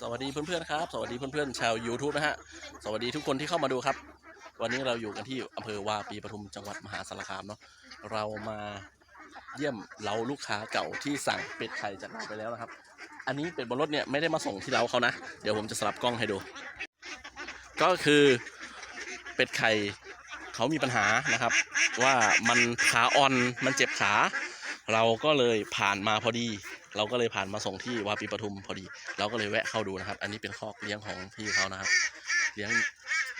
สวัสดีเพื่อนๆครับ สวัสดีเพื่อนๆชาว YouTube นะฮะ สวัสดีทุกคนที่เข้ามาดูครับ วันนี้เราอยู่กันที่อำเภอวาปีปทุมจังหวัดมหาสารคามเนาะ เรามาเยี่ยมเราลูกค้าเก่าที่สั่งเป็ดไข่จากเราไปแล้วนะครับ อันนี้เป็ดบนรถเนี่ยไม่ได้มาส่งที่เราเขานะ เดี๋ยวผมจะสลับกล้องให้ดู ก็คือเป็ดไข่เขามีปัญหานะครับ ว่ามันขาอ่อนมันเจ็บขา เราก็เลยผ่านมาพอดี เราก็เลยผ่านมาส่งที่วาปีปทุมพอดี เราก็เลยแวะเข้าดูนะครับ อันนี้เป็นคอกเลี้ยงของพี่เขานะครับ เลี้ยง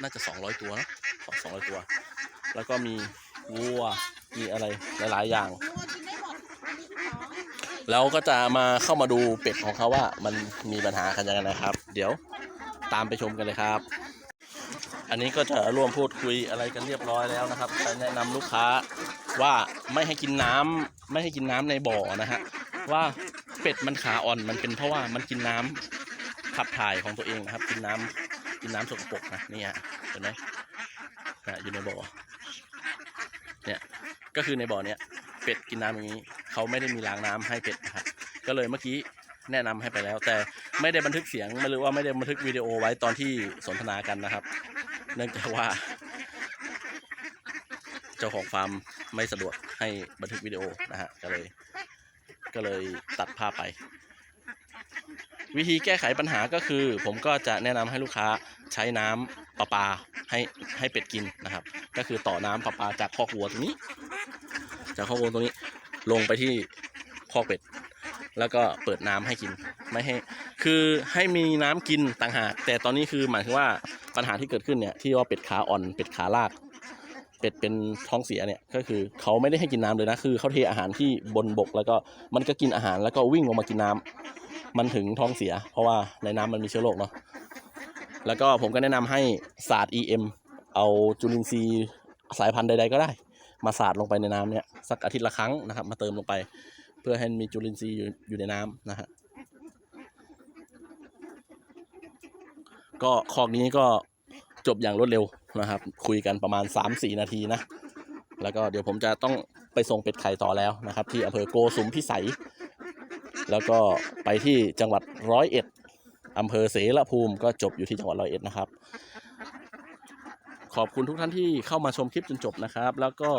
น่าจะ 200 ตัวนะสองร้อยตัว แล้วก็มีวัว มีอะไรหลาย ๆ อย่าง แล้วก็จะมาเข้ามาดูเป็ดของเขาว่ามันมีปัญหากันยังไงนะครับ เดี๋ยวตามไปชมกันเลยครับ อันนี้ก็จะร่วมพูดคุยอะไรกันเรียบร้อยแล้วนะครับจะแนะนำลูกค้าว่าไม่ให้กินน้ำไม่ให้กินน้ำในบ่อนะฮะว่า เป็ดมันขาอ่อนมันเป็นเพราะว่ามันกินน้ำขับถ่ายของตัวเองนะครับ กินน้ำกินน้ำสกปรกนะนี่ฮะเห็นไหมนะอยู่ในบ่อเนี่ยก็คือในบ่อเนี้ยเป็ดกินน้ำอย่างนี้เขาไม่ได้มีล้างน้ำให้เป็ดนะครับก็เลยเมื่อกี้แนะนำให้ไปแล้ว แต่ไม่ได้บันทึกเสียงไม่รู้ว่าไม่ได้บันทึกวิดีโอไว้ตอนที่สนทนากันนะครับ เนื่องจากว่า เจ้าของฟาร์มไม่สะดวกให้บันทึกวิดีโอนะฮะก็เลย ก็เลยตัดภาพไป วิธีแก้ไขปัญหาก็คือ ผมก็จะแนะนำให้ลูกค้าใช้น้ำประปาให้ให้เป็ดกินนะครับ ก็คือต่อน้ำประปาจากคอกวัวตรงนี้ จากคอกวัวตรงนี้ลงไปที่คอกเป็ด แล้วก็เปิดน้ำให้กินไม่ให้คือให้มีน้ำกินต่างหากแต่ตอนนี้คือหมายถึงว่าปัญหาที่เกิดขึ้นเนี่ยที่ว่าเป็ดขาอ่อนเป็ดขาลาก เป็ดเป็นท้องเสียเนี่ยก็คือเขาไม่ได้ให้กินน้ำเลยนะคือเขาเทอาหารที่บนบก แล้วก็มันก็กินอาหารแล้วก็วิ่งลงมากินน้ำมันถึงท้องเสีย เพราะว่าในน้ำมันมีเชื้อโรคเนาะแล้วก็ผมก็แนะนำให้สาด EM เอาจุลินทรีย์สายพันธุ์ใดๆก็ได้ มาสาดลงไปในน้ำเนี่ยสักอาทิตย์ละครั้งนะครับ มาเติมลงไป เพื่อให้มีจุลินทรีย์อยู่ในน้ำนะฮะก็คอกนี้ก็ จบอย่างรวดเร็วนะครับ คุยกันประมาณ 3-4 นาทีนะ แล้วก็เดี๋ยวผมจะต้องไปส่งเป็ดไข่ต่อแล้วนะครับ ที่อำเภอโกสุมพิสัย แล้วก็ไปที่จังหวัดร้อยเอ็ดอำเภอเสรภูมิก็จบอยู่ที่จังหวัดร้อยเอ็ดนะครับ ขอบคุณทุกท่านที่เข้ามาชมคลิปจนจบนะครับ แล้วก็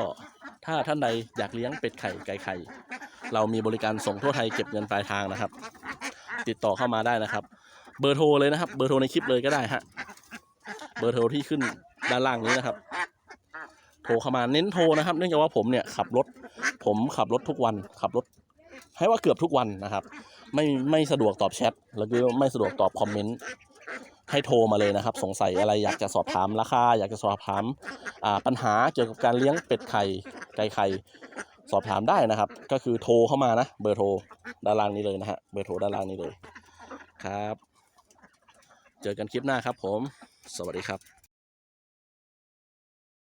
ถ้าท่านใดอยากเลี้ยงเป็ดไข่ไก่ไข่ เรามีบริการส่งทั่วไทยเก็บเงินปลายทางนะครับ ติดต่อเข้ามาได้นะครับ เบอร์โทรเลยนะครับ เบอร์โทรในคลิปเลยก็ได้ฮะ เบอร์โทรที่ขึ้นด้านล่างนี้นะครับ โทรเข้ามาเน้นโทรนะครับ เนื่องจากว่าผมเนี่ยขับรถ ผมขับรถทุกวัน ขับรถ ให้ว่าเกือบทุกวันนะครับ ไม่ไม่สะดวกตอบแชทแล้วก็ไม่สะดวกตอบคอมเมนต์ให้โทรมาเลยนะครับ สงสัยอะไรอยากจะสอบถามราคาอยากจะสอบถามปัญหาเกี่ยวกับการเลี้ยงเป็ดไข่ไก่ไข่สอบถามได้นะครับ ก็คือโทรเข้ามานะ เบอร์โทรด้านล่างนี้เลยนะฮะเบอร์โทรด้านล่างนี้เลยครับ เจอกันคลิปหน้าครับผม สวัสดีครับ